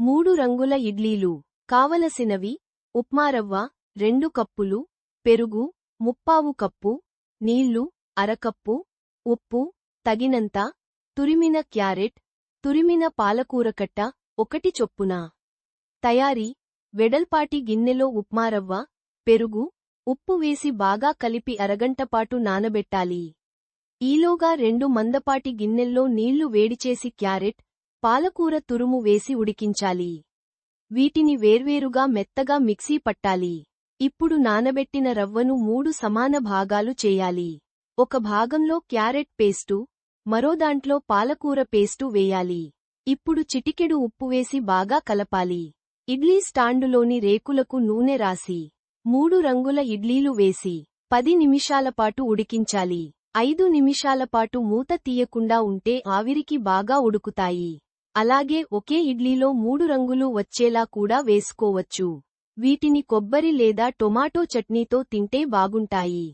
మూడు రంగుల ఇడ్లీలు కావలసినవి ఉప్మారవ్వ రెండు కప్పులు పెరుగు ముప్పావు కప్పు నీళ్ళు అరకప్పు ఉప్పు తగినంత తురిమిన క్యారెట్ తురిమిన పాలకూరకట్ట ఒకటి చొప్పున. తయారీ వెడల్పాటి గిన్నెలో ఉప్మారవ్వ పెరుగు ఉప్పు వేసి బాగా కలిపి అరగంటపాటు నానబెట్టాలి. ఈలోగా రెండు మందపాటి గిన్నెల్లో నీళ్ళు వేడిచేసి క్యారెట్ పాలకూర తురుము వేసి ఉడికించాలి. వీటిని వేర్వేరుగా మెత్తగా మిక్సీ పట్టాలి. ఇప్పుడు నానబెట్టిన రవ్వను మూడు సమాన భాగాలు చేయాలి. ఒక భాగంలో క్యారెట్ పేస్టు మరో దాంట్లో పాలకూర పేస్టు వేయాలి. ఇప్పుడు చిటికెడు ఉప్పు వేసి బాగా కలపాలి. ఇడ్లీ స్టాండులోని రేకులకు నూనె రాసి మూడు రంగుల ఇడ్లీలు వేసి పది నిమిషాలపాటు ఉడికించాలి. ఐదు నిమిషాలపాటు మూత తీయకుండా ఉంటే ఆవిరికి బాగా ఉడుకుతాయి. అలాగే ఒకే ఇడ్లీలో మూడు రంగులు వచ్చేలా కూడా వేసుకోవచ్చు. వీటిని కొబ్బరి లేదా టొమాటో చట్నీతో తింటే బాగుంటాయి.